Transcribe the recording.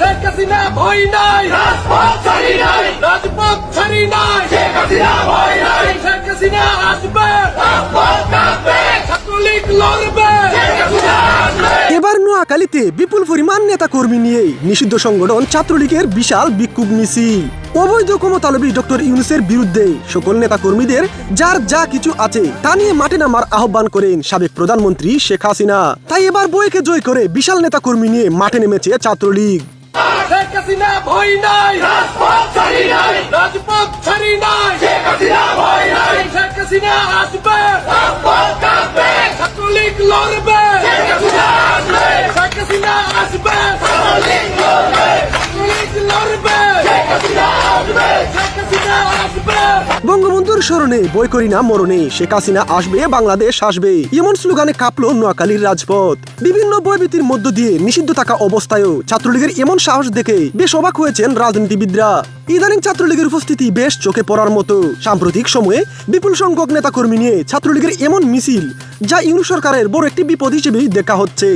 শেখ হাসিনা ভয় নাই। রাজপথ ছাড়ি নাই। রাজপথ ছাড়ি নাই। শেখ হাসিনা ভয় নাই। শেখ হাসিনা আসবে। রাজপথ কাঁপবে। ছাত্রলীগ লড়বে। শেখ হাসিনা আসবে। এবার নোয়াখালীতে বিপুল পরিমাণ নেতা কর্মী নিয়ে নিষিদ্ধ সংগঠন ছাত্রলীগের বিশাল বিক্ষোভ মিছিল। অবৈধ ক্ষমতালবী ডক্টর ইউনুসের বিরুদ্ধে সকল নেতা কর্মীদের যার যা কিছু আছে তা নিয়ে মাঠে নামার আহ্বান করেন সাবেক প্রধানমন্ত্রী শেখ হাসিনা। তাই এবার বইকে জয় করে বিশাল নেতা কর্মী নিয়ে মাঠে নেমেছে ছাত্রলীগ। শেখ হাসিনা ভয় নাই। রাজপথ ছাড়ি নাই। রাজপথ বঙ্গবন্ধুর স্মরণে বই করি না মরণে। শেখ হাসিনা আসবে, বাংলাদেশ আসবে। এমন স্লোগানে কাঁপলো নোয়াখালীর রাজপথ। বিভিন্ন বয়ভীতির মধ্য দিয়ে নিষিদ্ধ থাকা অবস্থায়ও ছাত্রলীগের এমন সাহস দেখে বেশ অবাক হয়েছেন রাজনীতিবিদরা। ইদানিং ছাত্রলীগের উপস্থিতি বেশ চোখে পড়ার মতো। সাম্প্রতিক সময়ে বিপুল সংখ্যক নেতাকর্মী নিয়ে ছাত্রলীগের এমন মিছিল, যা ইউনু সরকারের বড় একটি বিপদ হিসেবেই দেখা হচ্ছে।